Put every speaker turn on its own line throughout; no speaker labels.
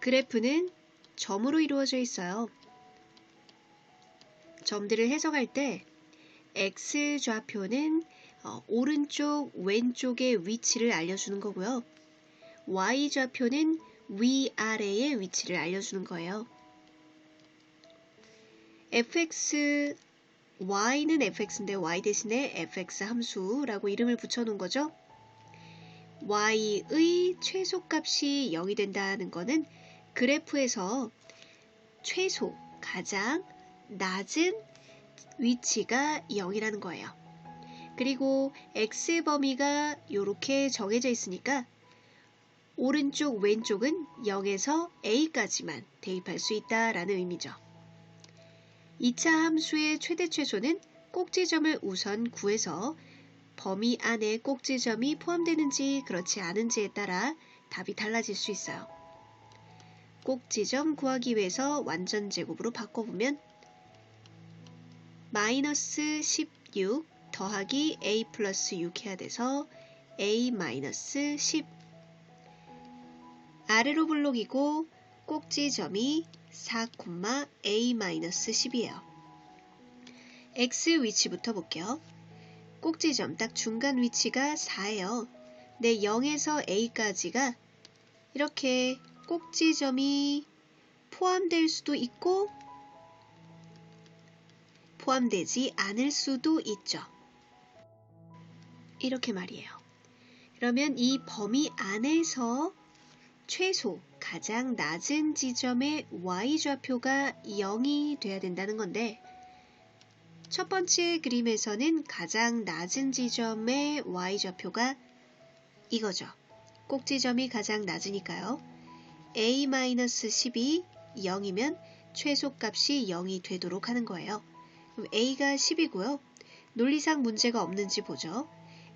그래프는 점으로 이루어져 있어요. 점들을 해석할 때 x 좌표는 어, 오른쪽 왼쪽의 위치를 알려주는 거고요. y 좌표는 위아래의 위치를 알려주는 거예요. fx, y는 fx인데 y 대신에 fx 함수라고 이름을 붙여놓은 거죠. Y의 최소값이 0이 된다는 것은 그래프에서 최소, 가장 낮은 위치가 0이라는 거예요. 그리고 x 범위가 이렇게 정해져 있으니까 오른쪽 왼쪽은 0에서 a까지만 대입할 수 있다라는 의미죠. 2차 함수의 최대 최소는 꼭지점을 우선 구해서 범위 안에 꼭지점이 포함되는지 그렇지 않은지에 따라 답이 달라질 수 있어요. 꼭지점 구하기 위해서 완전 제곱으로 바꿔보면 마이너스 16 더하기 a 플러스 6 해야 돼서 a 마이너스 10 아래로 블록이고 꼭지점이 4,a 마이너스 10이에요. x 위치부터 볼게요. 꼭지점 딱 중간 위치가 4예요. 네, 0에서 a까지가 이렇게 꼭지점이 포함될 수도 있고 포함되지 않을 수도 있죠. 이렇게 말이에요. 그러면 이 범위 안에서 최소 가장 낮은 지점의 y좌표가 0이 돼야 된다는 건데 첫 번째 그림에서는 가장 낮은 지점의 y좌표가 이거죠. 꼭지점이 가장 낮으니까요. a-10이 0이면 최소값이 0이 되도록 하는 거예요. 그럼 a가 10이고요. 논리상 문제가 없는지 보죠.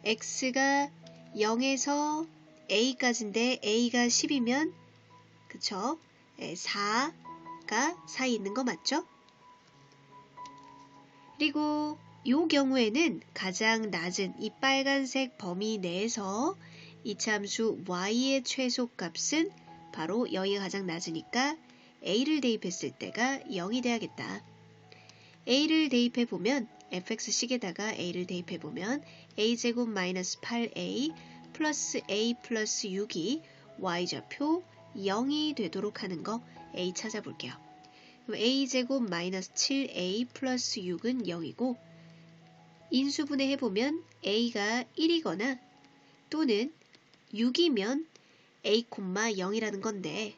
x가 0에서 a까지인데 a가 10이면 그쵸? 4가 사이 있는 거 맞죠? 그리고 이 경우에는 가장 낮은 이 빨간색 범위 내에서 이참수 y의 최소값은 바로 여기가 가장 낮으니까 a를 대입했을 때가 0이 돼야겠다. a를 대입해 보면 fx식에다가 a를 대입해 보면 a제곱 마이너스 8a 플러스 a 플러스 6이 y좌표 0이 되도록 하는 거 a 찾아볼게요. A제곱 마이너스 7a 플러스 6은 0이고 인수분해 해보면 a가 1이거나 또는 6이면 a, 0이라는 건데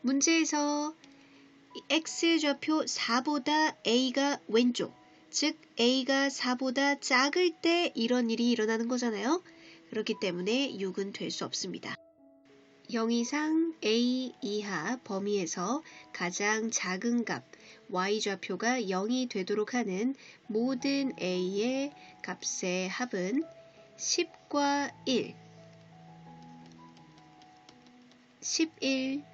문제에서 x좌표 4보다 a가 왼쪽 즉 a가 4보다 작을 때 이런 일이 일어나는 거잖아요. 그렇기 때문에 6은 될 수 없습니다. 0 이상 a 이하 범위에서 가장 작은 값 y좌표가 0이 되도록 하는 모든 a의 값의 합은 10과 1, 11,